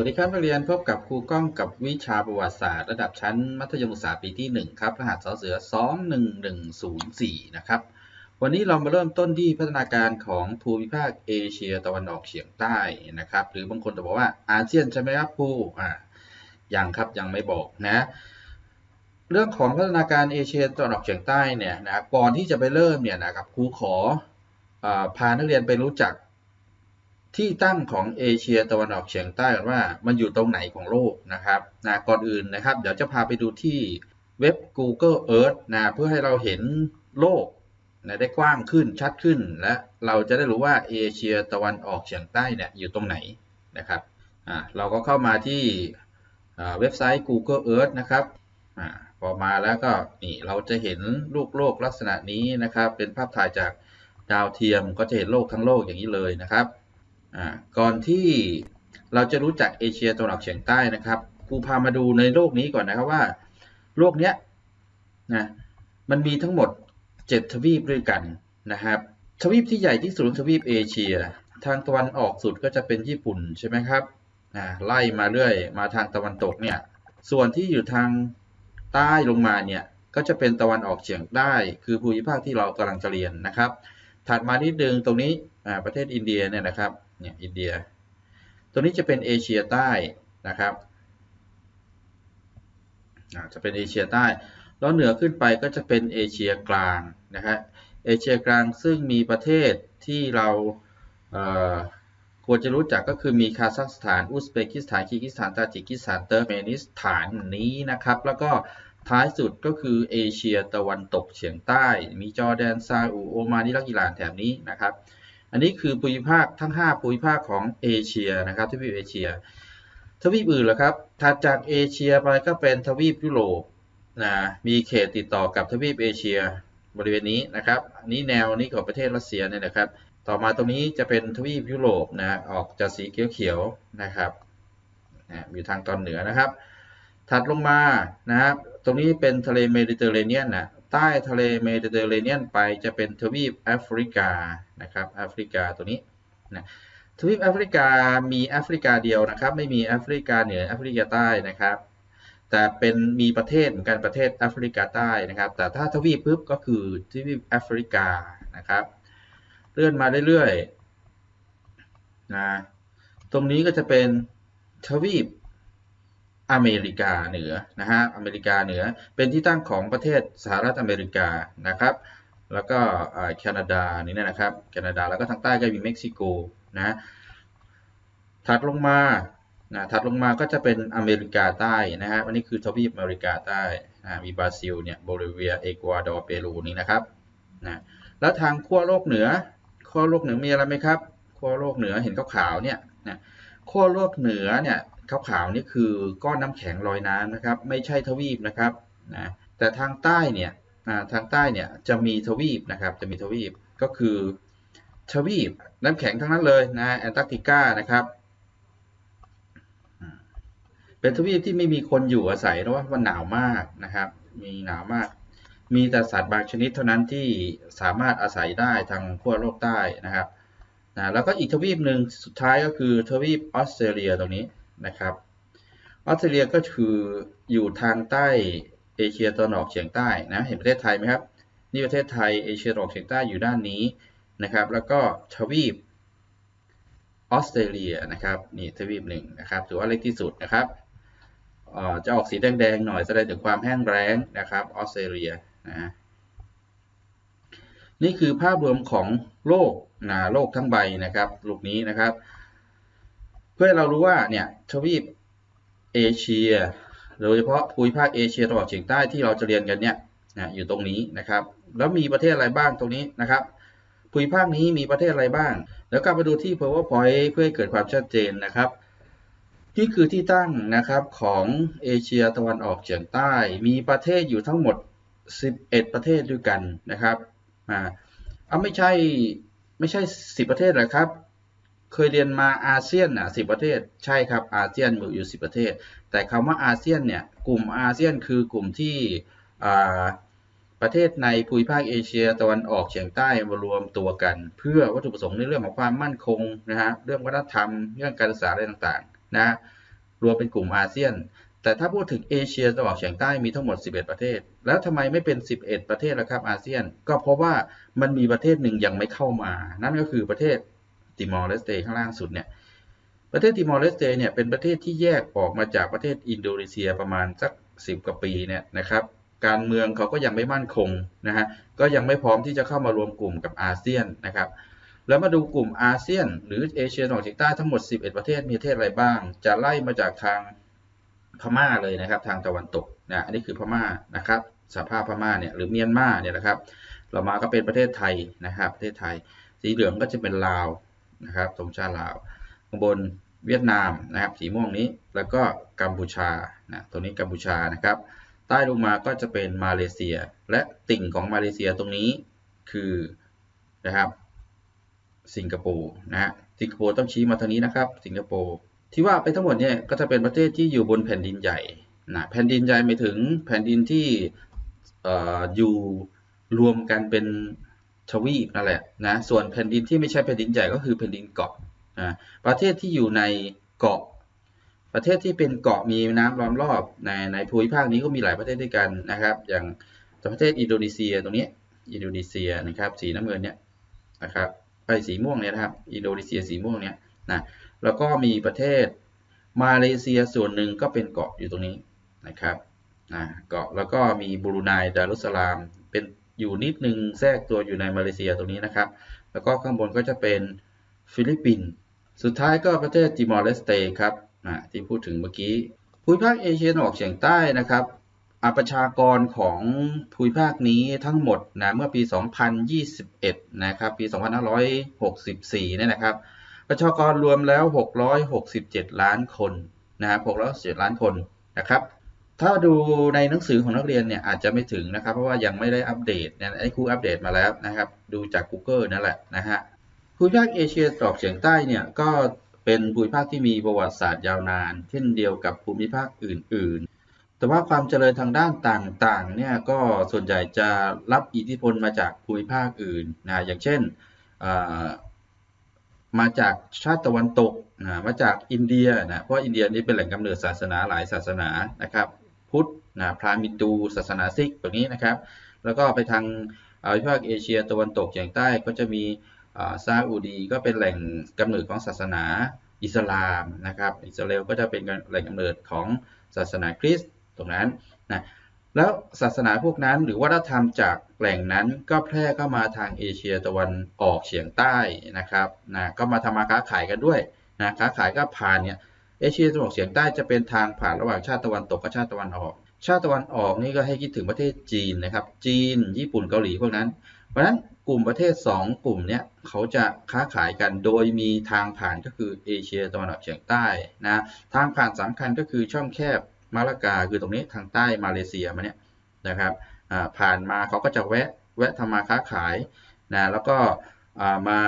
สวัสดีครับนักเรียนพบกับครูก้องกับวิชาประวัติศาสตร์ ระดับชั้นมัธยมศึกษาปีที่ 1 ครับ รหัสสเสือ 21104 นะครับ วันนี้เรามาเริ่มต้นที่พัฒนาการของภูมิภาคเอเชียตะวันออกเฉียงใต้นะครับ หรือบางคนจะบอกว่าอาเซียนใช่ไหมครับครูอ่ายังครับยังไม่บอกนะ เรื่องของพัฒนาการเอเชียตะวันออกเฉียงใต้เนี่ยนะก่อนที่จะไปเริ่มเนี่ยนะครับครูขออพานักเรียนไปรู้จัก ที่ตั้งของเอเชียตะวันออกเฉียงใต้ว่ามันอยู่ตรงไหนของโลกนะครับนะก่อนอื่นนะครับ เดี๋ยวจะพาไปดูที่เว็บ Google Earth นะเพื่อให้เราเห็นโลกนะได้กว้างขึ้นชัดขึ้น และเราจะได้รู้ว่าเอเชียตะวันออกเฉียงใต้เนี่ยอยู่ตรงไหนนะครับเราก็เข้ามาที่เว็บไซต์ Google Earth นะครับอพอมาแล้วก็นี่เราจะเห็นลูกโลกลักษณะนี้นะครับ เป็นภาพถ่ายจากดาวเทียมก็จะเห็นโลกทั้งโลกอย่างนี้เลยนะครับ ก่อนที่เราจะรู้จักเอเชียตะวันออกเฉียงใต้นะครับครูพามาดูในโลกนี้ก่อนนะครับว่าโลกเนี้ยนะมันมีทั้งหมด 7 ทวีปด้วยกันนะครับทวีปที่ใหญ่ที่สุดทวีปเอเชีย ทางตะวันออกสุดก็จะเป็นญี่ปุ่นใช่ไหมครับไล่มาเรื่อยมาทางตะวันตกเนี่ยส่วนที่อยู่ทางใต้ลงมาเนี่ยก็จะเป็นตะวันออกเฉียงใต้คือภูมิภาคที่เรากำลังจะเรียนนะครับ ถัดมานิดนึงตรงนี้ประเทศอินเดียเนี่ยนะครับ เนี่ยอินเดีย ตัวนี้จะเป็นเอเชียใต้นะครับจะเป็นเอเชียใต้ แล้วเหนือขึ้นไปก็จะเป็นเอเชียกลางนะครับเอเชียกลางซึ่งมีประเทศที่เราควรจะรู้จักก็คือมีคาซัคสถาน อุซเบกิสถานคีกิสถานตาจิกิสถานเตอร์เมนิสถานนี้นะครับ แล้วก็ท้ายสุดก็คือเอเชียตะวันตกเฉียงใต้ มีจอร์แดนซาอุโอมานอิรักอิหร่านแถบนี้นะครับ อันนี้คือภูมิภาคทั้ง 5 ภูมิภาคของเอเชียนะครับทวีปเอเชีย ทวีปอื่นล่ะครับถัดจากเอเชียไปก็เป็นทวีปยุโรปนะมีเขตติดต่อกับทวีปเอเชียบริเวณนี้นะครับอันนี้แนวนี้ของประเทศรัสเซียเนี่ยนะครับ ต่อมาตรงนี้จะเป็นทวีปยุโรปนะออกจะสีเขียวๆนะครับนะอยู่ทางตอนเหนือนะครับ ถัดลงมานะครับตรงนี้เป็นทะเลเมดิเตอร์เรเนียนนะใต้ทะเลเมดิเตอร์เรเนียนไปจะเป็นทวีปแอฟริกา นะครับแอฟริกาตัวนี้นะทวีปแอฟริกามีแอฟริกาเดียวนะครับ ไม่มีแอฟริกาเหนือแอฟริกาใต้นะครับ แต่เป็นมีประเทศเหมือนกันประเทศแอฟริกาใต้นะครับ แต่ถ้าทวีปปุ๊บก็คือทวีปแอฟริกานะครับ เลื่อนมาเรื่อยๆนะตรงนี้ก็จะเป็นทวีปอเมริกาเหนือนะฮะอเมริกาเหนือเป็นที่ตั้งของประเทศสหรัฐอเมริกานะครับ แล้วก็แคนาดานี่นะครับแคนาดาแล้วก็ทางใต้ก็มีเม็กซิโกนะถัดลงมานะถัดลงมาก็จะเป็นอเมริกาใต้นะฮะวันนี้คือทวีปอเมริกาใต้นะมีบราซิลเนี่ยโบลิเวียเอกวาดอร์เปรูนี่นะครับนะแล้วทางขั้วโลกเหนือขั้วโลกเหนือมีอะไรไหมครับขั้วโลกเหนือเห็นขาวๆเนี่ยนะขั้วโลกเหนือเนี่ยขาวๆนี่คือก้อนน้ำแข็งลอยน้ำนะครับ ไม่ใช่ทวีปนะครับนะแต่ทางใต้เนี่ย ทางใต้เนี่ยจะมีทวีปนะครับจะมีทวีปก็คือทวีปน้ำแข็งทั้งนั้นเลยนะแอนตาร์กติกานะครับ เป็นทวีปที่ไม่มีคนอยู่อาศัยเพราะว่ามันหนาวมากนะครับ มีหนาวมาก มีแต่สัตว์บางชนิดเท่านั้นที่สามารถอาศัยได้ทางขั้วโลกใต้นะครับนะแล้วก็อีกทวีปหนึ่งสุดท้ายก็คือทวีปออสเตรเลียตรงนี้นะครับออสเตรเลียก็คืออยู่ทางใต้ เอเชียตะวันออกเฉียงใต้นะเห็นประเทศไทยไหมครับนี่ประเทศไทยเอเชียตะวันออกเฉียงใต้อยู่ด้านนี้นะครับ แล้วก็ทวีปออสเตรเลียนะครับนี่ทวีปหนึ่งนะครับถือว่าเล็กที่สุดนะครับจะออกสีแดงๆหน่อยแสดงถึงความแห้งแล้งนะครับออสเตรเลียนะนี่คือภาพรวมของโลกนะโลกทั้งใบนะครับลูกนี้นะครับ เพื่อเรารู้ว่าเนี่ยทวีปเอเชีย โดยเฉพาะภูมิภาคเอเชียตะวันออกเฉียงใต้ที่เราจะเรียนกันเนี่ยนะอยู่ตรงนี้นะครับ แล้วมีประเทศอะไรบ้างตรงนี้นะครับ ภูมิภาคนี้มีประเทศอะไรบ้าง แล้วกลับมาดูที่ powerpoint เพื่อให้เกิดความชัดเจนนะครับนี่คือที่ตั้งนะครับของเอเชียตะวันออกเฉียงใต้ มีประเทศอยู่ทั้งหมด 11 ประเทศด้วยกันนะครับอ่าไม่ใช่ไม่ใช่ 10 ประเทศหรอครับ เคยเรียนมาอาเซียนอะสิประเทศใช่ครับอาเซียนมีอยู่สิประเทศ แต่คำว่าอาเซียนเนี่ยกลุ่มอาเซียนคือกลุ่มที่ประเทศในภูมิภาคเอเชียตะวันออกเฉียงใต้มารวมตัวกัน เพื่อวัตถุประสงค์ในเรื่องของความมั่นคงนะฮะเรื่องวัฒนธรรมเรื่องการศึกษาอะไรต่างๆนะรวมเป็นกลุ่มอาเซียน แต่ถ้าพูดถึงเอเชียตะวันออกเฉียงใต้มีทั้งหมด 11 ประเทศ แล้วทำไมไม่เป็น 11 ประเทศล่ะครับอาเซียน ก็เพราะว่ามันมีประเทศหนึ่งยังไม่เข้ามา นั่นก็คือประเทศ ติมอร์เลสเตข้างล่างสุดเนี่ยประเทศติมอร์เลสเตเนี่ยเป็นประเทศที่แยกออกมาจากประเทศอินโดนีเซียประมาณสัก10กว่าปีเนี่ยนะครับการเมืองเขาก็ยังไม่มั่นคงนะฮะก็ยังไม่พร้อมที่จะเข้ามารวมกลุ่มกับอาเซียนนะครับแล้วมาดูกลุ่มอาเซียน หรือเอเชียตะวันออกเฉียงใต้ทั้งหมด 11 ประเทศมีประเทศอะไรบ้าง จะไล่มาจากทางพม่าเลยนะครับ ทางตะวันตกนะอันนี้คือพม่านะครับสภาพพม่าเนี่ยหรือเมียนมาเนี่ยนะครับเรามาก็เป็นประเทศไทยนะครับ ประเทศไทย สีเหลืองก็จะเป็นลาว นะครับธงชาติลาวข้างบนเวียดนามนะครับสีม่วงนี้แล้วก็กัมพูชานะตัวนี้กัมพูชานะครับ ใต้ลงมาก็จะเป็นมาเลเซีย และติ่งของมาเลเซียตรงนี้คือนะครับสิงคโปร์นะฮะสิงคโปร์ต้องชี้มาทางนี้นะครับ สิงคโปร์ที่ว่าไปทั้งหมดเนี่ยก็จะเป็นประเทศที่อยู่บนแผ่นดินใหญ่นะแผ่นดินใหญ่หมายถึงแผ่นดินที่ออยู่รวมกันเป็น ทวีปนั่นแหละนะส่วนแผ่นดินที่ไม่ใช่แผ่นดินใหญ่ก็คือแผ่นดินเกาะนะประเทศที่อยู่ในเกาะ ประเทศที่เป็นเกาะมีน้ำล้อมรอบในในภูมิภาคนี้ก็มีหลายประเทศด้วยกันนะครับ อย่างประเทศอินโดนีเซียตรงนี้อินโดนีเซียนะครับสีน้ำเงินเนี่ยนะครับไปสีม่วงเนี่ยนะครับอินโดนีเซียสีม่วงเนี่ยนะแล้วก็มีประเทศมาเลเซียส่วนหนึ่งก็เป็นเกาะอยู่ตรงนี้นะครับนะเกาะแล้วก็มีบรูไนดารุสลามเป็น อยู่นิดนึงแทรกตัวอยู่ในมาเลเซียตรงนี้นะครับ แล้วก็ข้างบนก็จะเป็นฟิลิปปินส์สุดท้ายก็ประเทศติมอร์เลสเตครับที่พูดถึงเมื่อกี้ภูมิภาคเอเชียตะวันออกเฉียงใต้นะครับประชากรของภูมิภาคนี้ทั้งหมดนะเมื่อปี 2021 นะครับ ปี 2564 เนี่ยนะครับ ประชากรรวมแล้ว 667 ล้านคนนะครับ667 ล้านคนนะครับ ถ้าดูในหนังสือของนักเรียนเนี่ยอาจจะไม่ถึงนะครับ เพราะว่ายังไม่ได้อัปเดตเนี่ยไอ้ครูอัปเดตมาแล้วนะครับ ดูจาก Google นั่นแหละนะฮะภูมิภาคเอเชียตะวันออกเฉียงใต้เนี่ยก็เป็นภูมิภาคที่มีประวัติศาสตร์ยาวนาน เช่นเดียวกับภูมิภาคอื่น ๆ แต่ว่าความเจริญทางด้านต่างๆเนี่ยก็ส่วนใหญ่จะรับอิทธิพลมาจากภูมิภาคอื่นนะอย่างเช่นมาจากชาติตะวันตกนะมาจากอินเดียนะเพราะอินเดียนี่เป็นแหล่งกำเนิดศาสนาหลายศาสนานะครับ นะพราหมิดูศาสนาซิกแบบนี้นะครับ แล้วก็ไปทางภูมิภาคเอเชียตะวันตกอย่างใต้ก็จะมีซาอุดีก็เป็นแหล่งกำเนิดของศาสนาอิสลามนะครับ อิสราเอลก็จะเป็นแหล่งกำเนิดของศาสนาคริสต์ตรงนั้นนะแล้วศาสนาพวกนั้นหรือวัฒนธรรมจากแหล่งนั้นก็แพร่เข้ามาทางเอเชียตะวันออกเฉียงใต้นะครับนะก็มาทำมาค้าขายกันด้วยนะค้าขายก็ผ่านเนี่ยเอเชียตะวันออกเฉียงใต้จะเป็นทางผ่านระหว่างชาติตะวันตกกับชาติตะวันออก ชาติตะวันออกนี่ก็ให้คิดถึงประเทศจีนนะครับ จีน ญี่ปุ่นเกาหลีพวกนั้น เพราะฉะนั้นกลุ่มประเทศ 2 กลุ่มเนี้ยเขาจะค้าขายกันโดยมีทางผ่านก็คือเอเชียตะวันออกเฉียงใต้นะทางผ่านสำคัญก็คือช่องแคบมาลากาคือตรงนี้ทางใต้มาเลเซียมาเนี่ยนะครับผ่านมาเขาก็จะแวะแวะทำมาค้าขายนะแล้วก็มา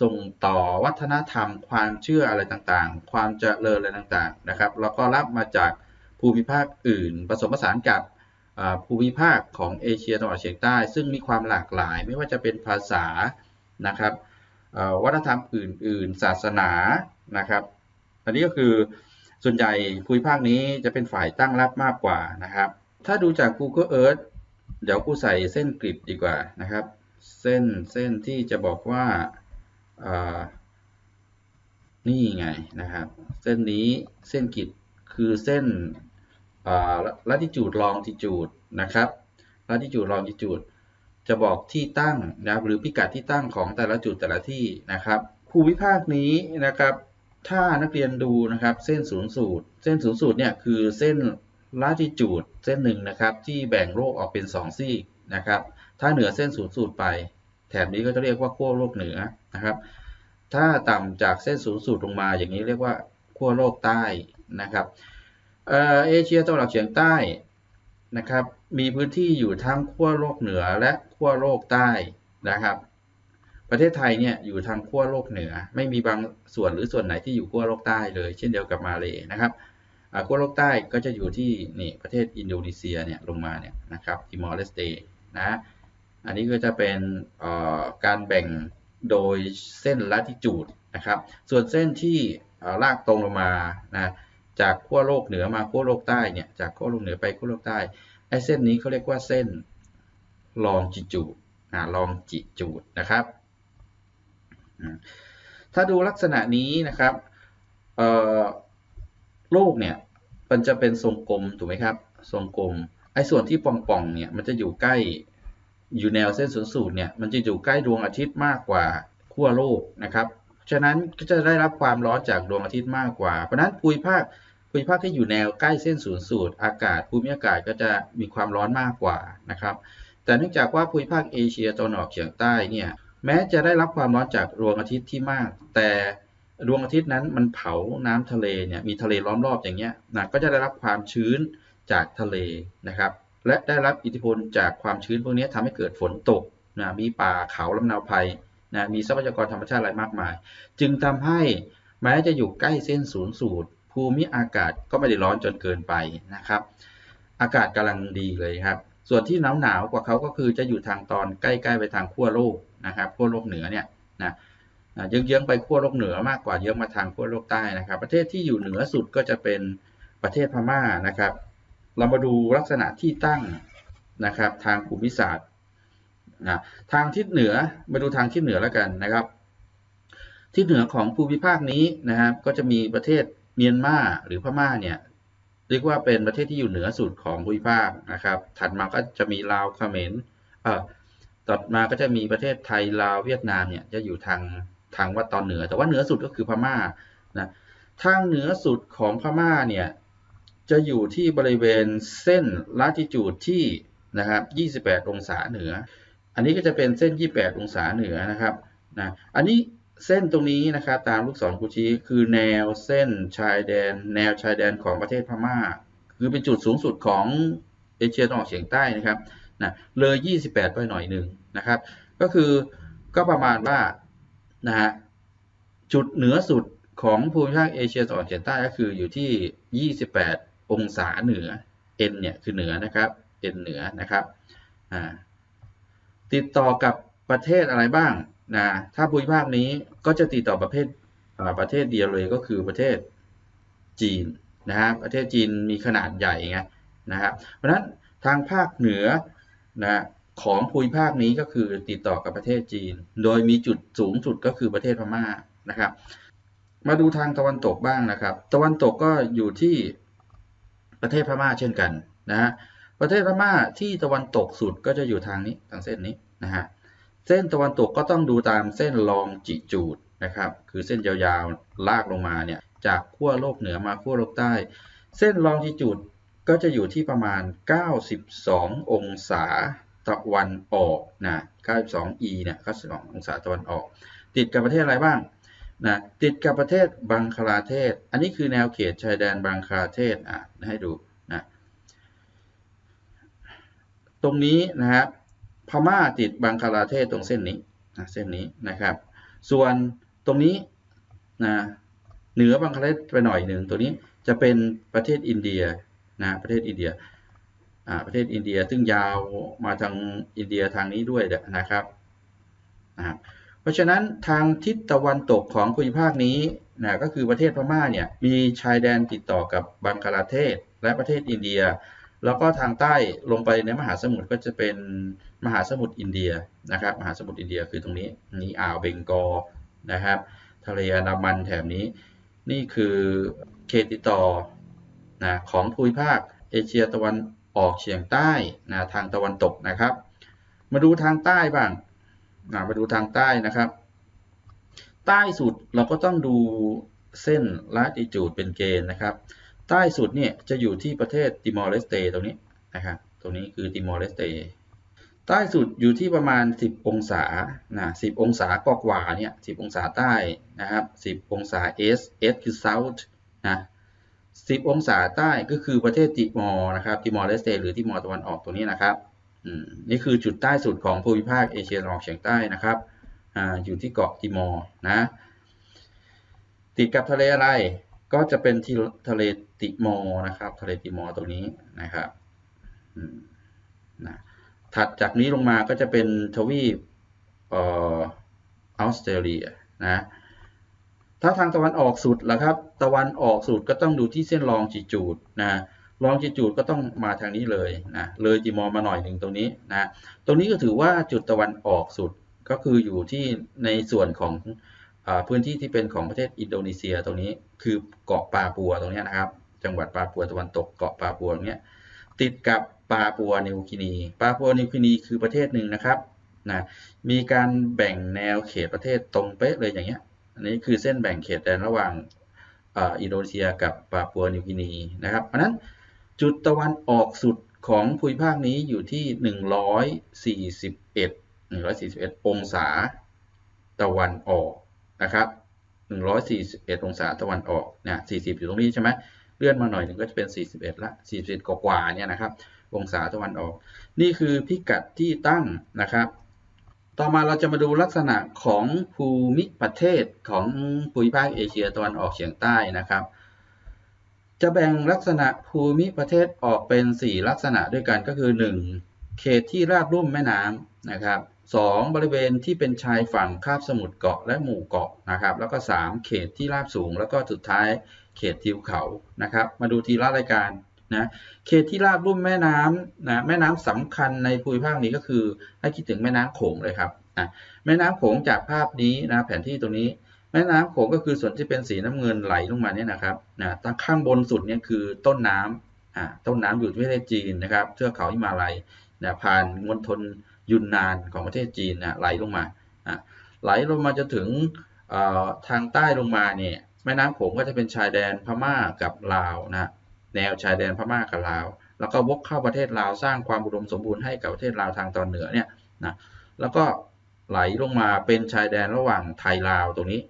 ส่งต่อวัฒนธรรม ความเชื่ออะไรต่างๆ ความเจริญอะไรต่างๆนะครับแล้วก็รับมาจาก ภูมิภาคอื่น ผสมผสานกับภูมิภาคของเอเชียตะวันออกเฉียงใต้ ซึ่งมีความหลากหลายไม่ว่าจะเป็นภาษานะครับวัฒนธรรมอื่น ๆ ศาสนานะครับอันนี้ก็คือส่วนใหญ่ภูมิภาคนี้จะเป็นฝ่ายตั้งรับมากกว่านะครับ ถ้าดูจาก Google Earth เดี๋ยวกูใส่เส้นกริดดีกว่านะครับ เส้นเส้นที่จะบอกว่านี่ไงนะครับ เส้นนี้เส้นกริดคือเส้น ลัติจูดลองติจูดนะครับลัติจูดลองติจูดจะบอกที่ตั้งนะรหรือพิกัดที่ตั้งของแต่ละจุดแต่ละที่นะครับภูมิภาคนี้นะครับถ้านักเรียนดูนะครับเส้นศูนย์สูตร เส้นศูนย์สูตรเนี่ยคือเส้นลาติจูดเส้นหนึ่งนะครับที่แบ่งโลกออกเป็น 2 ซีกนะครับถ้าเหนือเส้นศูนย์สูตรไป แถบนี้ก็จะเรียกว่าขั้วโลกเหนือนะครับ ถ้าต่ำจากเส้นศูนย์สูตรลงมาอย่างนี้เรียกว่าขั้วโลกใต้นะครับ เอเชียตะวันออกเฉียงใต้นะครับมีพื้นที่อยู่ทั้งขั้วโลกเหนือและขั้วโลกใต้นะครับ ประเทศไทยเนี่ยอยู่ทางขั้วโลกเหนือ ไม่มีบางส่วนหรือส่วนไหนที่อยู่ขั้วโลกใต้เลย เช่นเดียวกับมาเลยนะครับขั้วโลกใต้ก็จะอยู่ที่นี่ประเทศอินโดนีเซียเนี่ยลงมาเนี่ยนะครับทิมอร์เลสเตนะอันนี้ก็จะเป็นการแบ่งโดยเส้นลัติจูดนะครับ ส่วนเส้นที่ลากตรงลงมานะ จากขั้วโลกเหนือมาขั้วโลกใต้เนี่ยจากขั้วโลกเหนือไปขั้วโลกใต้ไอ้เส้นนี้เขาเรียกว่าเส้นลองจิจูดนะลองจิจูดนะครับถ้าดูลักษณะนี้นะครับโลกเนี่ยมันจะเป็นทรงกลมถูกไหมครับ ทรงกลมไอ้ส่วนที่ป่องๆเนี่ยมันจะอยู่ใกล้อยู่แนวเส้นศูนย์สูตรเนี่ยมันจะอยู่ใกล้ดวงอาทิตย์มากกว่าขั้วโลกนะครับ ฉะนั้นก็จะได้รับความร้อนจากดวงอาทิตย์มากกว่า เพราะนั้นภูมิภาคภูมิภาคที่อยู่แนวใกล้เส้นศูนย์สูตร อากาศภูมิอากาศก็จะมีความร้อนมากกว่านะครับ แต่เนื่องจากว่าภูมิภาคเอเชียตะวันออกเฉียงใต้เนี่ยแม้จะได้รับความร้อนจากดวงอาทิตย์ที่มาก แต่ดวงอาทิตย์นั้นมันเผาน้ำทะเลเนี่ยมีทะเลล้อมรอบอย่างเงี้ยนะก็จะได้รับความชื้นจากทะเลนะครับ และได้รับอิทธิพลจากความชื้นพวกนี้ทำให้เกิดฝนตกนะมีป่าเขาลำนาวไพร นะมีทรัพยากรธรรมชาติอะไรมากมาย จึงทำให้แม้จะอยู่ใกล้เส้นศูนย์สูตร ภูมิอากาศก็ไม่ได้ร้อนจนเกินไปนะครับ อากาศกำลังดีเลยครับ ส่วนที่หนาวหนาวกว่าเขาก็คือจะอยู่ทางตอนใกล้ๆไปทางขั้วโลกนะครับขั้วโลกเหนือเนี่ยนะนะเยื้องๆไปขั้วโลกเหนือมากกว่าเยื้องมาทางขั้วโลกใต้นะครับ ประเทศที่อยู่เหนือสุดก็จะเป็นประเทศพม่านะครับ เรามาดูลักษณะที่ตั้งนะครับ ทางภูมิศาสตร์ นะทางทิศเหนือมาดูทางทิศเหนือแล้วกันนะครับ ทิศเหนือของภูมิภาคนี้นะครับก็จะมีประเทศเมียนมาหรือพม่าเนี่ยเรียกว่าเป็นประเทศที่อยู่เหนือสุดของภูมิภาคนะครับ ถัดมาก็จะมีลาวเขมรเอ่อต่อมาก็จะมีประเทศไทยลาวเวียดนามเนี่ยจะอยู่ทางทางวัดตอนเหนือ แต่ว่าเหนือสุดก็คือพม่านะทางเหนือสุดของพม่าเนี่ยจะอยู่ที่บริเวณเส้นลาติจูดที่นะครับ 28 องศาเหนือ อันนี้ก็จะเป็นเส้น 28 องศาเหนือนะครับนะอันนี้เส้นตรงนี้นะครับตามลูกศรกูชี้คือแนวเส้นชายแดน แนวชายแดนของประเทศพม่า คือเป็นจุดสูงสุดของเอเชียตะวันออกเฉียงใต้นะครับนะเลย 28 ไปหน่อยหนึ่งนะครับ ก็คือก็ประมาณว่านะฮะจุดเหนือสุดของภูมิภาคเอเชียตะวันออกเฉียงใต้ก็คืออยู่ที่ 28 องศาเหนือ n เนี่ยคือเหนือนะครับ n เหนือนะครับอ่า ติดต่อกับประเทศอะไรบ้างนะถ้าภูมิภาคนี้ก็จะติดต่อประเภทประเทศเดียวเลยก็คือประเทศจีนนะฮะประเทศจีนมีขนาดใหญ่ไงนะครับเพราะฉะนั้นทางภาคเหนือนะของภูมิภาคนี้ก็คือติดต่อกับประเทศจีน โดยมีจุดสูงสุดก็คือประเทศพม่านะครับ มาดูทางตะวันตกบ้างนะครับ ตะวันตกก็อยู่ที่ประเทศพม่าเช่นกันนะฮะ ประเทศพม่าที่ตะวันตกสุดก็จะอยู่ทางนี้ทางเส้นนี้นะฮะเส้นตะวันตกก็ต้องดูตามเส้นลองจิจูดนะครับ คือเส้นยาวๆลากลงมาเนี่ยจากขั้วโลกเหนือมาขั้วโลกใต้ เส้นลองจิจูดก็จะอยู่ที่ประมาณ 92 องศาตะวันออกนะ92 e เนี่ย92องศาตะวันออก ติดกับประเทศอะไรบ้างนะติดกับประเทศบังคลาเทศ อันนี้คือแนวเขตชายแดนบังคลาเทศอะให้ดูนะ ตรงนี้นะครับพม่าติดบังคลาเทศตรงเส้นนี้นะเส้นนี้นะครับ ส่วนตรงนี้นะเหนือบังคลาเทศไปหน่อยหนึ่งตัวนี้จะเป็นประเทศอินเดียนะประเทศอินเดียประเทศอินเดียซึ่งยาวมาทางอินเดียทางนี้ด้วยนะครับนะเพราะฉะนั้นทางทิศตะวันตกของภูมิภาคนี้นะก็คือประเทศพม่าเนี่ยมีชายแดนติดต่อกับบังคลาเทศและประเทศอินเดีย แล้วก็ทางใต้ลงไปในมหาสมุทรก็จะเป็นมหาสมุทรอินเดียนะครับ มหาสมุทรอินเดียคือตรงนี้นี่อ่าวเบงกอลนะครับ ทะเลอันดามันแถบนี้ นี่คือเขตติดต่อนะของภูมิภาคเอเชียตะวันออกเฉียงใต้นะทางตะวันตกนะครับ มาดูทางใต้บ้างนะมาดูทางใต้นะครับ ใต้สุดเราก็ต้องดูเส้นละติจูดเป็นเกณฑ์นะครับ ใต้สุดเนี่ยจะอยู่ที่ประเทศติมอร์เลสเตตรงนี้นะครับตรงนี้คือติมอร์เลสเตใต้สุดอยู่ที่ประมาณ 10 องศานะ10 องศากกว่าเนี่ย10 องศาใต้นะครับ10 องศา S S คือ South นะ10 องศาใต้ก็คือประเทศติมอร์นะครับติมอร์เลสเตหรือติมอร์ตะวันออกตรงนี้นะครับนี่คือจุดใต้สุดของภูมิภาคเอเชียตะวันออกเฉียงใต้นะครับออยู่ที่เกาะติมอร์นะติดกับทะเลอะไร ก็จะเป็นที่ทะเลติมอร์นะครับ ทะเลติมอร์ตรงนี้นะครับนะถัดจากนี้ลงมาก็จะเป็นทวีปออสเตรเลียนะถ้าทางตะวันออกสุดล่ะครับ ตะวันออกสุดก็ต้องดูที่เส้นรองจีจูดนะรองจีจูดก็ต้องมาทางนี้เลยนะเลยจีมอมาหน่อยหนึ่งตรงนี้นะตรงนี้ก็ถือว่าจุดตะวันออกสุดก็คืออยู่ที่ในส่วนของ พื้นที่ที่เป็นของประเทศอินโดนีเซียตรงนี้คือเกาะปาปัวตรงนี้นะครับ จังหวัดปาปัวตะวันตกเกาะปาปัวตรงนี้ติดกับปาปัวนิวกินี ปาปัวนิวกินีคือประเทศหนึ่งนะครับนะมีการแบ่งแนวเขตประเทศตรงเป๊ะเลยอย่างเงี้ยอันนี้คือเส้นแบ่งเขตแดนระหว่างอินโดนีเซียกับปาปัวนิวกินีนะครับเพราะนั้นจุดตะวันออกสุดของภูมิภาคนี้อยู่ที่ 141 141 องศาตะวันออก นะครับ141 องศาตะวันออกเนี่ย40 อยู่ตรงนี้ใช่ไหมเลื่อนมาหน่อยหนึ่งก็จะเป็น 41 ละ 41 กว่าเนี่ยนะครับ องศาตะวันออก นี่คือพิกัดที่ตั้งนะครับ ต่อมาเราจะมาดูลักษณะของภูมิประเทศของภูมิภาคเอเชียตะวันออกเฉียงใต้นะครับ จะแบ่งลักษณะภูมิประเทศออกเป็น 4 ลักษณะด้วยกันก็คือ 1. เขตที่ราบรุ่มแม่น้ำนะครับ 2. บริเวณที่เป็นชายฝั่งคาบสมุทรเกาะและหมู่เกาะนะครับ แล้วก็ 3. เขตที่ราบสูง แล้วก็สุดท้ายเขตทิวเขานะครับ มาดูทีละรายการนะเขตที่ราบรุ่มแม่น้ำนะแม่น้ำสำคัญในภูมิภาคนี้ก็คือ ให้คิดถึงแม่น้ำโขงเลยครับนะแม่น้ำโขงจากภาพนี้นะแผนที่ตรงนี้ แม่น้ำโขงก็คือส่วนที่เป็นสีน้ำเงินไหลลงมาเนี่ยนะครับนะตั้งข้างบนสุดเนี่ยคือต้นน้ำอ่าต้นน้ำอยู่ที่ประเทศจีนนะครับเทือกเขาหิมาลัยนะผ่านมณฑล ยุนนานของประเทศจีนนะไหลลงมาไหลลงมาจนถึงทางใต้ลงมาเนี่ยแม่น้ำโขงก็จะเป็นชายแดนพม่ากับลาวนะแนวชายแดนพม่ากับลาว แล้วก็วกเข้าประเทศลาวสร้างความอุดมสมบูรณ์ให้กับประเทศลาวทางตอนเหนือเนี่ยนะแล้วก็ไหลลงมาเป็นชายแดนระหว่างไทยลาวตรงนี้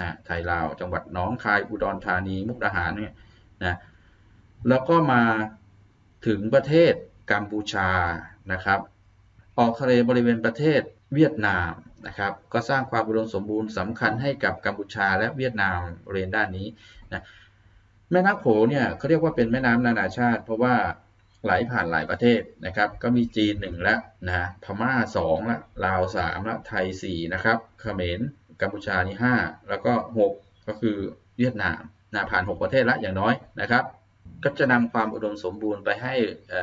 นะไทยลาวจังหวัดหนองคายอุดรธานีมุกดาหารเนี่ยนะแล้วก็มาถึงประเทศกัมพูชานะครับ ออกทะเลบริเวณประเทศเวียดนามนะครับ ก็สร้างความอุดมสมบูรณ์สำคัญให้กับกัมพูชาและเวียดนามบริเวณด้านนี้นะแม่น้ำโขงเนี่ยเขาเรียกว่าเป็นแม่น้ำนานาชาติ เพราะว่าไหลผ่านหลายประเทศนะครับ ก็มีจีนหนึ่งแล้วนะพม่าสองละลาวสามละไทยสี่นะครับเขมรกัมพูชานี่ห้าแล้วก็หกก็คือเวียดนามนะผ่านหกประเทศละอย่างน้อยนะครับ ก็จะนำความอุดมสมบูรณ์ไปให้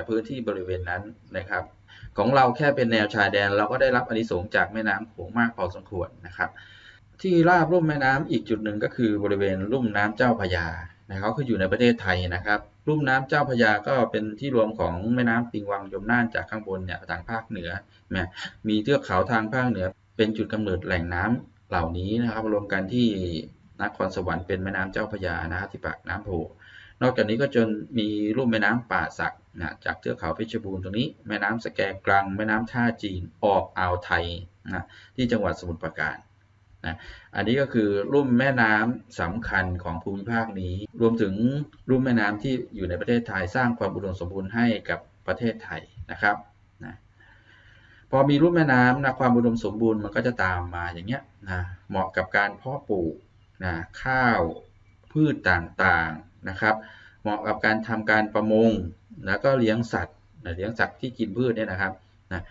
พื้นที่บริเวณนั้นนะครับ ของเราแค่เป็นแนวชายแดน เราก็ได้รับอนิสงส์จากแม่น้ำโขงมากพอสมควรนะครับ ที่ราบลุ่มแม่น้ำอีกจุดหนึ่งก็คือบริเวณลุ่มน้ำเจ้าพยานะครับคืออยู่ในประเทศไทยนะครับลุ่มน้ำเจ้าพยาก็เป็นที่รวมของแม่น้ำปิงวังยมน่านจากข้างบนเนี่ยทางภาคเหนือมีเทือกเขาทางภาคเหนือ เป็นจุดกำเนิดแหล่งน้ำเหล่านี้นะครับ รวมกันที่นครสวรรค์เป็นแม่น้ำเจ้าพยานะที่ปากน้ำโพ นอกจากนี้ก็จนมีลุ่มแม่น้ำป่าสักนะจากเทือกเขาเพชรบูรณ์ตรงนี้ แม่น้ำสแกกรัง แม่น้ำท่าจีน ออกอ่าวไทยนะที่จังหวัดสมุทรปราการนะอันนี้ก็คือรุ่มแม่น้ำสำคัญของภูมิภาคนี้ รวมถึงรุ่มแม่น้ำที่อยู่ในประเทศไทยสร้างความอุดมสมบูรณ์ให้กับประเทศไทยนะครับนะพอมีรุ่มแม่น้ำนะความอุดมสมบูรณ์มันก็จะตามมาอย่างเงี้ยนะเหมาะกับการเพาะปลูกนะข้าวพืชต่างๆ นะครับ เหมาะกับการทำการประมง แล้วก็เลี้ยงสัตว์เลี้ยงสัตว์ที่กินพืชเนี่ยนะครับนะ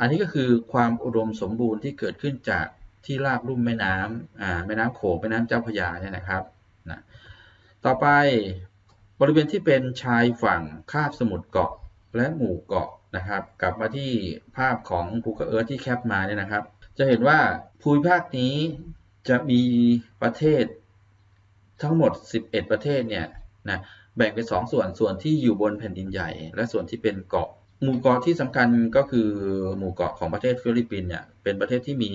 อันนี้ก็คือความอุดมสมบูรณ์ที่เกิดขึ้นจากที่ราบลุ่มแม่น้ำอ่าแม่น้ำโขงแม่น้ำเจ้าพระยาเนี่ยนะครับนะต่อไปบริเวณที่เป็นชายฝั่งคาบสมุทรเกาะและหมู่เกาะนะครับ กลับมาที่ภาพของภูเขาเอิร์ธที่แคปมาเนี่ยนะครับ จะเห็นว่าภูมิภาคนี้จะมีประเทศ ทั้งหมด 11 ประเทศเนี่ยนะแบ่งเป็น2ส่วนส่วนที่อยู่บนแผ่นดินใหญ่ และส่วนที่เป็นเกาะ หมู่เกาะที่สำคัญก็คือหมู่เกาะของประเทศฟิลิปปินส์เนี่ยเป็นประเทศที่มี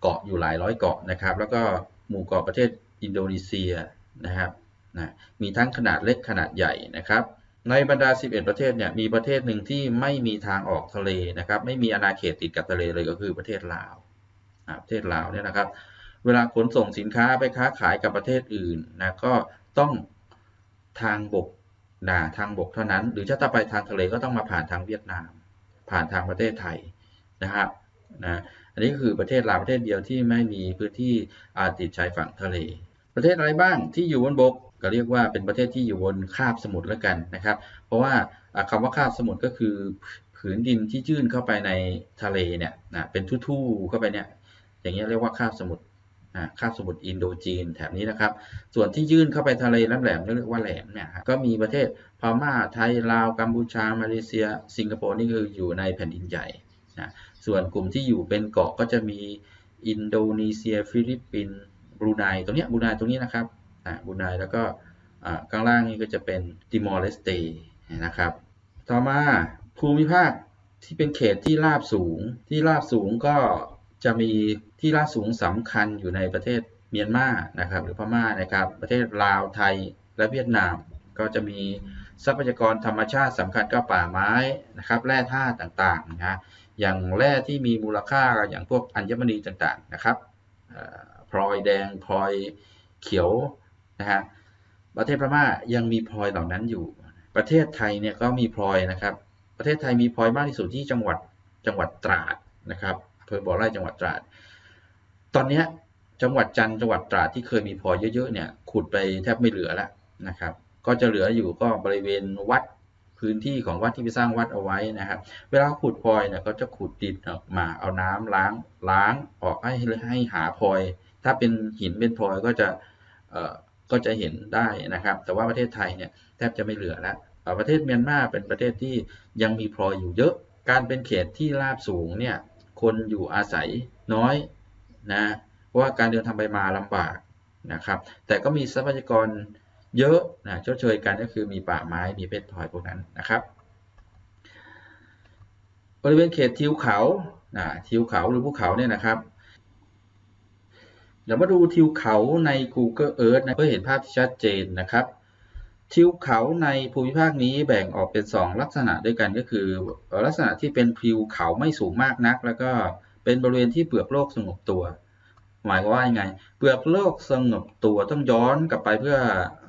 เกาะอยู่หลายร้อยเกาะนะครับ แล้วก็หมู่เกาะประเทศอินโดนีเซียนะครับนะมีทั้งขนาดเล็กขนาดใหญ่นะครับในบรรดา 11 ประเทศเนี่ย มีประเทศหนึ่งที่ไม่มีทางออกทะเลนะครับ ไม่มีอาณาเขตติดกับทะเลเลยก็คือประเทศลาว ประเทศลาวเนี่ยนะครับ เวลาขนส่งสินค้าไปค้าขายกับประเทศอื่นนะก็ต้องทางบกนะทางบกเท่านั้น หรือถ้าไปทางทะเลก็ต้องมาผ่านทางเวียดนาม ผ่านทางประเทศไทยนะครับนะอันนี้คือประเทศลาวประเทศเดียวที่ไม่มีพื้นที่อาติดชายฝั่งทะเล ประเทศอะไรบ้างที่อยู่บนบกก็เรียกว่าเป็นประเทศที่อยู่บนคาบสมุทรแล้วกันนะครับ เพราะว่าคำว่าคาบสมุทรก็คือผืนดินที่ยื่นเข้าไปในทะเลเนี่ยนะเป็นทู่ๆเข้าไปเนี่ยอย่างนี้เรียกว่าคาบสมุทร คาบสมุทรอินโดจีนแถบนี้นะครับ ส่วนที่ยื่นเข้าไปทะเลแหลมๆเรียกว่าแหลมเนี่ยก็มีประเทศพม่าไทยลาวกัมพูชามาเลเซีย สิงคโปร์นี่คืออยู่ในแผ่นดินใหญ่นะส่วนกลุ่มที่อยู่เป็นเกาะก็จะมีอินโดนีเซีย ฟิลิปปินส์บรูไนตรงนี้บรูไนตรงนี้นะครับบรูไนแล้วก็อ่าข้างล่างนี่ก็จะเป็นติมอร์เลสเตนะครับ ต่อมาภูมิภาคที่เป็นเขตที่ราบสูงที่ราบสูงก็ จะมีที่ราสูงสำคัญอยู่ในประเทศเมียนมานะครับ หรือพม่านะครับ ประเทศลาวไทยและเวียดนาม ก็จะมีทรัพยากรธรรมชาติสำคัญก็ป่าไม้นะครับ แร่ธาตุต่างๆนะอย่างแร่ที่มีมูลค่าอย่างพวกอัญมณีต่างๆนะครับพลอยแดงพลอยเขียวนะฮะประเทศพม่ายังมีพลอยเหล่านั้นอยู่ ประเทศไทยเนี่ยก็มีพลอยนะครับ ประเทศไทยมีพลอยมากที่สุดที่จังหวัดจังหวัดตราดนะครับ ภอบ่อไร่จังหวัดตราด ตอนนี้จังหวัดจันทร์จังหวัดตราดที่เคยมีพลอยเยอะๆเนี่ยขุดไปแทบไม่เหลือแล้วนะครับ ก็จะเหลืออยู่ก็บริเวณวัดพื้นที่ของวัดที่ไปสร้างวัดเอาไว้นะครับ เวลาขุดพลอยเนี่ยก็จะขุดดินออกมาเอาน้ำล้างล้างออกให้ให้หาพลอย ถ้าเป็นหินเป็นพลอยก็จะเอ่อก็จะเห็นได้นะครับ แต่ว่าประเทศไทยเนี่ยแทบจะไม่เหลือแล้วประเทศเมียนมาเป็นประเทศที่ยังมีพลอยอยู่เยอะ การเป็นเขตที่ราบสูงเนี่ย คนอยู่อาศัยน้อยนะเพราะว่าการเดินทางไปมาลำบากนะครับ แต่ก็มีทรัพยากรเยอะนะชดเชยกันก็คือมีป่าไม้มีเพชรพลอยพวกนั้นนะครับ บริเวณเขตทิวเขานะทิวเขาหรือภูเขาเนี่ยนะครับเดี๋ยวมาดูทิวเขาใน Google Earth นะเพื่อเห็นภาพชัดเจนนะครับ ทิวเขาในภูมิภาคนี้แบ่งออกเป็น 2 ลักษณะด้วยกันก็คือ ลักษณะที่เป็นทิวเขาไม่สูงมากนัก แล้วก็เป็นบริเวณที่เปลือกโลกสงบตัว หมายว่ายังไง เปลือกโลกสงบตัวต้องย้อนกลับไปเพื่อ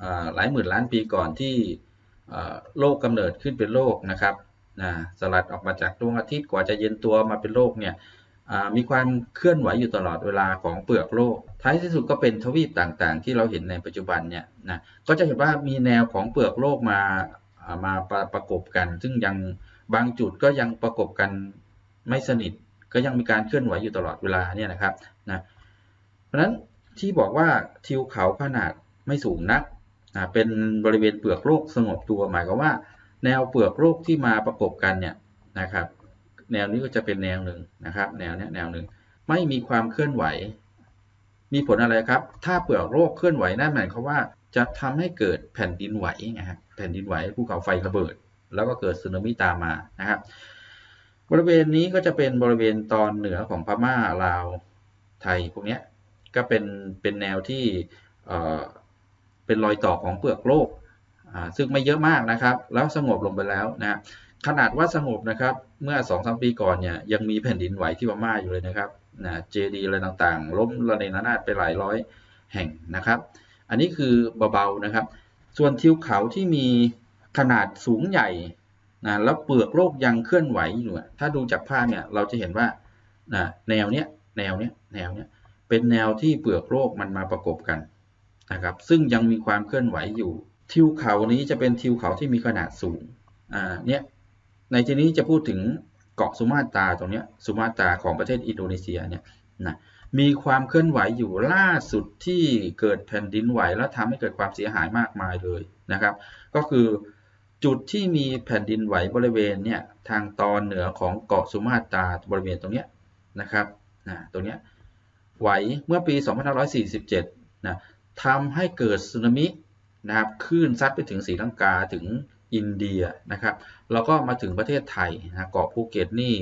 อหลายหมื่นล้านปีก่อนที่โลกกำเนิดขึ้นเป็นโลกนะครับนะสลัดออกมาจากดวงอาทิตย์กว่าจะเย็นตัวมาเป็นโลกเนี่ย มีความเคลื่อนไหวอยู่ตลอดเวลาของเปลือกโลก ท้ายที่สุดก็เป็นทวีปต่างๆ ที่เราเห็นในปัจจุบันเนี่ยนะก็จะเห็นว่ามีแนวของเปลือกโลกมามาประประกบกัน ซึ่งยังบางจุดก็ยังประกบกันไม่สนิท ก็ยังมีการเคลื่อนไหวอยู่ตลอดเวลาเนี่ยนะครับนะเพราะฉะนั้นที่บอกว่าทิวเขาขนาดไม่สูงนักนะเป็นบริเวณเปลือกโลกสงบตัวหมายความว่า แนวเปลือกโลกที่มาประกบกันเนี่ยนะครับ แนวนี้ก็จะเป็นแนวหนึ่งนะครับ แนวนี้แนวหนึ่งไม่มีความเคลื่อนไหว มีผลอะไรครับ ถ้าเปลือกโลกเคลื่อนไหวนั่นหมายความว่าจะทำให้เกิดแผ่นดินไหวนะครับแผ่นดินไหวภูเขาไฟระเบิด แล้วก็เกิดสึนามิตามมานะครับ บริเวณนี้ก็จะเป็นบริเวณตอนเหนือของพม่าลาวไทยพวกนี้ก็เป็นเป็นแนวที่เป็นรอยต่อของเปลือกโลกซึ่งไม่เยอะมากนะครับ แล้วสงบลงไปแล้วนะ ขนาดว่าสงบนะครับ เมื่อ2องสามปีก่อนเนี่ยยังมีแผ่นดินไหวที่พม่าอยู่เลยนะครับนะเจดีอะไรต่างๆ ล้มระเนระนาดไปหลายร้อยแห่งนะครับ อันนี้คือเบาๆนะครับ ส่วนทิวเขาที่มีขนาดสูงใหญ่นะแล้วเปลือกโลกยังเคลื่อนไหวอยู่ถ้าดูจากภาพเนี่ยเราจะเห็นว่านะแนวเนี้ยแนวเนี้ยแนวเนี้ยเป็นแนวที่เปลือกโลกมันมาประกบกันนะครับซึ่งยังมีความเคลื่อนไหวอยู่ ทิวเขานี้จะเป็นทิวเขาที่มีขนาดสูงอ่าเนี่ย ในที่นี้จะพูดถึงเกาะสุมาตราตรงนี้สุมาตราของประเทศอินโดนีเซียเนี่ยนะมีความเคลื่อนไหวอยู่ล่าสุดที่เกิดแผ่นดินไหวแล้วทำให้เกิดความเสียหายมากมายเลยนะครับ ก็คือจุดที่มีแผ่นดินไหวบริเวณเนี่ยทางตอนเหนือของเกาะสุมาตราบริเวณตรงนี้นะครับนะตรงนี้ไหวเมื่อปี 2547นะทำให้เกิดสึนามินะครับคลื่นซัดไปถึงสีลังกาถึง อินเดียนะครับแล้วก็มาถึงประเทศไทยนะเกาะภูเก็ตนี่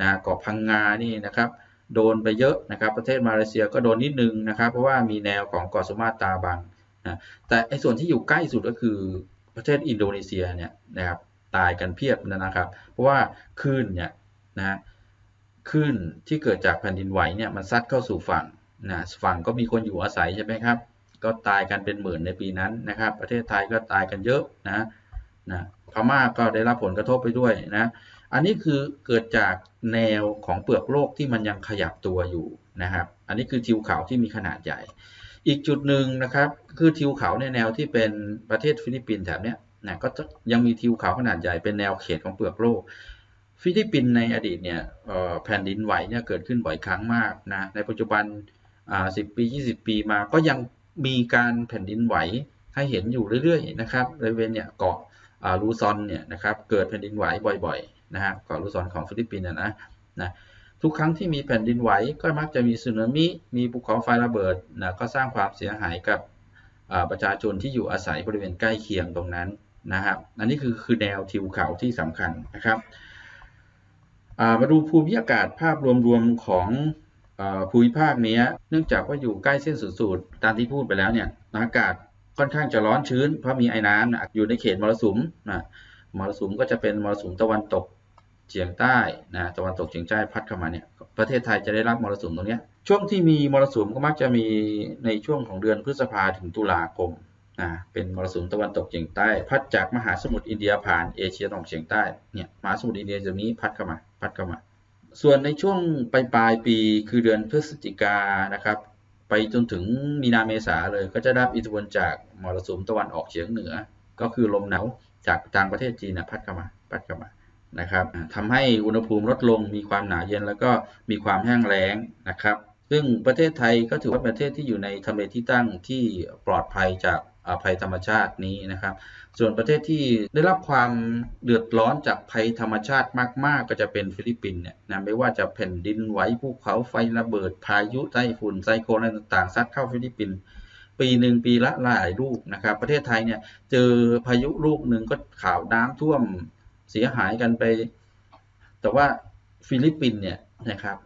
นะเกาะพังงานี่นะครับโดนไปเยอะนะครับ ประเทศมาเลเซียก็โดนนิดนึงนะครับ เพราะว่ามีแนวของเกาะสุมาตราบังนะแต่ไอ้ส่วนที่อยู่ใกล้สุดก็คือประเทศอินโดนีเซียเนี่ยนะครับตายกันเพียบนะครับ เพราะว่าคลื่นเนี่ยนะคลื่นที่เกิดจากแผ่นดินไหวเนี่ยมันซัดเข้าสู่ฝั่งนะฝั่งก็มีคนอยู่อาศัยใช่ไหมครับ ก็ตายกันเป็นหมื่นในปีนั้นนะครับ ประเทศไทยก็ตายกันเยอะนะ นะพม่าก็ได้รับผลกระทบไปด้วยนะ อันนี้คือเกิดจากแนวของเปลือกโลกที่มันยังขยับตัวอยู่นะครับ อันนี้คือทิวเขาที่มีขนาดใหญ่ อีกจุดหนึ่งนะครับคือทิวเขาในแนวที่เป็นประเทศฟิลิปปินส์แถบนี้นะก็ยังมีทิวเขาขนาดใหญ่เป็นแนวเขตของเปลือกโลก ฟิลิปปินส์ในอดีตเนี่ยแผ่นดินไหวเนี่ยเกิดขึ้นบ่อยครั้งมากนะในปัจจุบันอ่า10ปี 20 ปีมาก็ยังมีการแผ่นดินไหวให้เห็นอยู่เรื่อยๆนะครับบริเวณเนี่ยเกาะ ลูซอนเนี่ยนะครับเกิดแผ่นดินไหวบ่อยๆนะฮะเกาะลูซอนของฟิลิปปินส์นะนะทุกครั้งที่มีแผ่นดินไหวก็มักจะมีสึนามิมีภูเขาไฟระเบิดนะก็สร้างความเสียหายกับประชาชนที่อยู่อาศัยบริเวณใกล้เคียงตรงนั้นนะครับอันนี้คือคือแนวทิวเขาที่สำคัญนะครับมาดูภูมิอากาศภาพรวมๆของภูมิภาคนี้เนื่องจากว่าอยู่ใกล้เส้นศูนย์สูตรตามที่พูดไปแล้วเนี่ยอากาศ ค่อนข้างจะร้อนชื้น เพราะมีไอ้น้ำนะอยู่ในเขตมรสุมนะมรสุมก็จะเป็นมรสุมตะวันตกเฉียงใต้นะตะวันตกเฉียงใต้พัดเข้ามาเนี่ยประเทศไทยจะได้รับมรสุมตรงนี้ช่วงที่มีมรสุมก็มักจะมีในช่วงของเดือนพฤษภาถึงตุลาคมนะเป็นมรสุมตะวันตกเฉียงใต้ พัดจากมหาสมุทรอินเดียผ่านเอเชียตะวันออกเฉียงใต้เนี่ยมหาสมุทรอินเดียตรงนี้พัดเข้ามาพัดเข้ามา ส่วนในช่วงปลายปลายปีคือเดือนพฤศจิกานะครับ ไปจนถึงมีนาเมษาเลยก็จะได้อิทธิพลจากมรสุมตะวันออกเฉียงเหนือ ก็คือลมหนาวจากทางประเทศจีนนะพัดเข้ามาพัดเข้ามานะครับทำให้อุณหภูมิลดลงมีความหนาวเย็นแล้วก็มีความแห้งแล้งนะครับ ซึ่งประเทศไทยก็ถือว่าประเทศที่อยู่ในทำเลที่ตั้งที่ปลอดภัยจาก ภัยธรรมชาตินี้นะครับ ส่วนประเทศที่ได้รับความเดือดร้อนจากภัยธรรมชาติมาก ๆ ก็จะเป็นฟิลิปปินส์เนี่ยนะไม่ว่าจะแผ่นดินไหวภูเขาไฟระเบิดพายุไต้ฝุ่นไซโคลนอะไรต่างๆซัดเข้าฟิลิปปินส์ปีหนึ่งปีละหลายลูกนะครับ ประเทศไทยเนี่ยเจอพายุลูกหนึ่งก็ข่าวน้ำท่วมเสียหายกันไป แต่ว่าฟิลิปปินส์เนี่ยนะครับ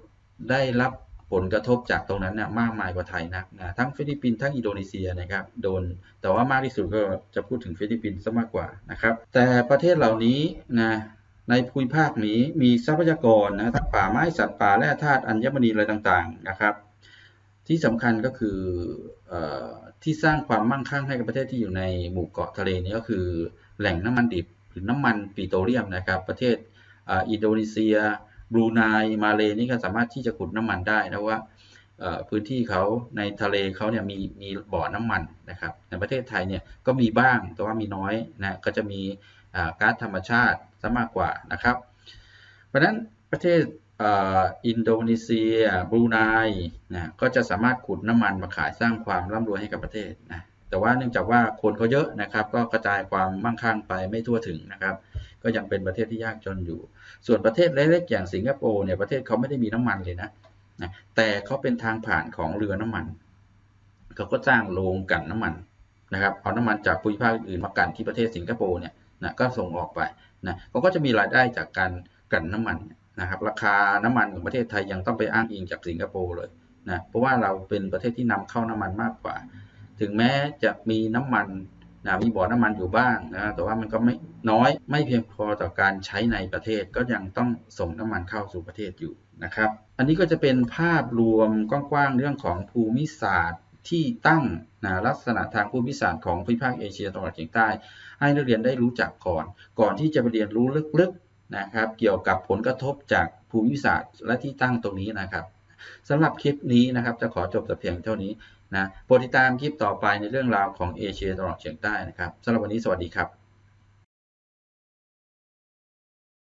ได้รับ ผลกระทบจากตรงนั้นน่ยมากมายกว่าไทยนักนะทั้งฟิลิปปินส์ทั้งอินโดนีเซียนะครับโดนแต่ว่ามากที่สุดก็จะพูดถึงฟิลิปปินส์ซะมากกว่านะครับแต่ประเทศเหล่านี้นะในภูมิภาคนี้มีทรัพยากรนะทั้งป่าไม้สัตว์ป่าและธาตุอัญมณีอะไรต่างๆนะครับ ที่สำคัญก็คืออที่สร้างความมั่งคั่งให้กับประเทศที่อยู่ในหมู่เกาะทะเลนี้ก็คือแหล่งน้ำมันดิบหรือน้ำมันปิโตรเลียมนะครับ ประเทศอินโดนีเซีย บรูไนมาเลนี่ก็สามารถที่จะขุดน้ำมันได้นะว่าพื้นที่เขาในทะเลเขาเนี่ยมีมีบ่อน้ำมันนะครับในประเทศไทยเนี่ยก็มีบ้างแต่ว่ามีน้อยนะก็จะมีก๊าซธรรมชาติซะมากกว่านะครับ เพราะฉะนั้นประเทศอินโดนีเซียบรูไนนะก็จะสามารถขุดน้ำมันมาขายสร้างความร่ำรวยให้กับประเทศนะ แต่ว่าเนื่องจากว่าคนเขาเยอะนะครับ ก็กระจายความมั่งคั่งไปไม่ทั่วถึงนะครับ ก็ยังเป็นประเทศที่ยากจนอยู่ ส่วนประเทศเล็กๆอย่างสิงคโปร์เนี่ยประเทศเขาไม่ได้มีน้ำมันเลยนะนะแต่เขาเป็นทางผ่านของเรือน้ำมันเขาก็จ้างโรงกันน้ำมันนะครับเอาน้ำมันจากภูมิภาคอื่นมากันที่ประเทศสิงคโปร์เนี่ยนะก็ส่งออกไปนะเขาก็จะมีรายได้จากการกันน้ำมันนะครับราคาน้ำมันของประเทศไทยยังต้องไปอ้างอิงจากสิงคโปร์เลยนะเพราะว่าเราเป็นประเทศที่นำเข้าน้ำมันมากกว่า ถึงแม้จะมีน้ำมันนะมีบ่อน้ำมันอยู่บ้างนะแต่ว่ามันก็ไม่น้อยไม่เพียงพอต่อการใช้ในประเทศก็ยังต้องส่งน้ำมันเข้าสู่ประเทศอยู่นะครับ อันนี้ก็จะเป็นภาพรวมกว้างๆเรื่องของภูมิศาสตร์ที่ตั้งนะลักษณะทางภูมิศาสตร์ของภูมิภาคเอเชียตะวันออกเฉียงใต้ ให้นักเรียนได้รู้จักก่อน ก่อนที่จะไปเรียนรู้ลึกๆนะครับ เกี่ยวกับผลกระทบจากภูมิศาสตร์และที่ตั้งตรงนี้นะครับสำหรับคลิปนี้นะครับจะขอจบแต่เพียงเท่านี้ นะโปรดติดตามคลิปต่อไปในเรื่องราวของเอเชียตะวันออกเฉียงใต้นะครับสำหรับวันนี้สวัสดีครับ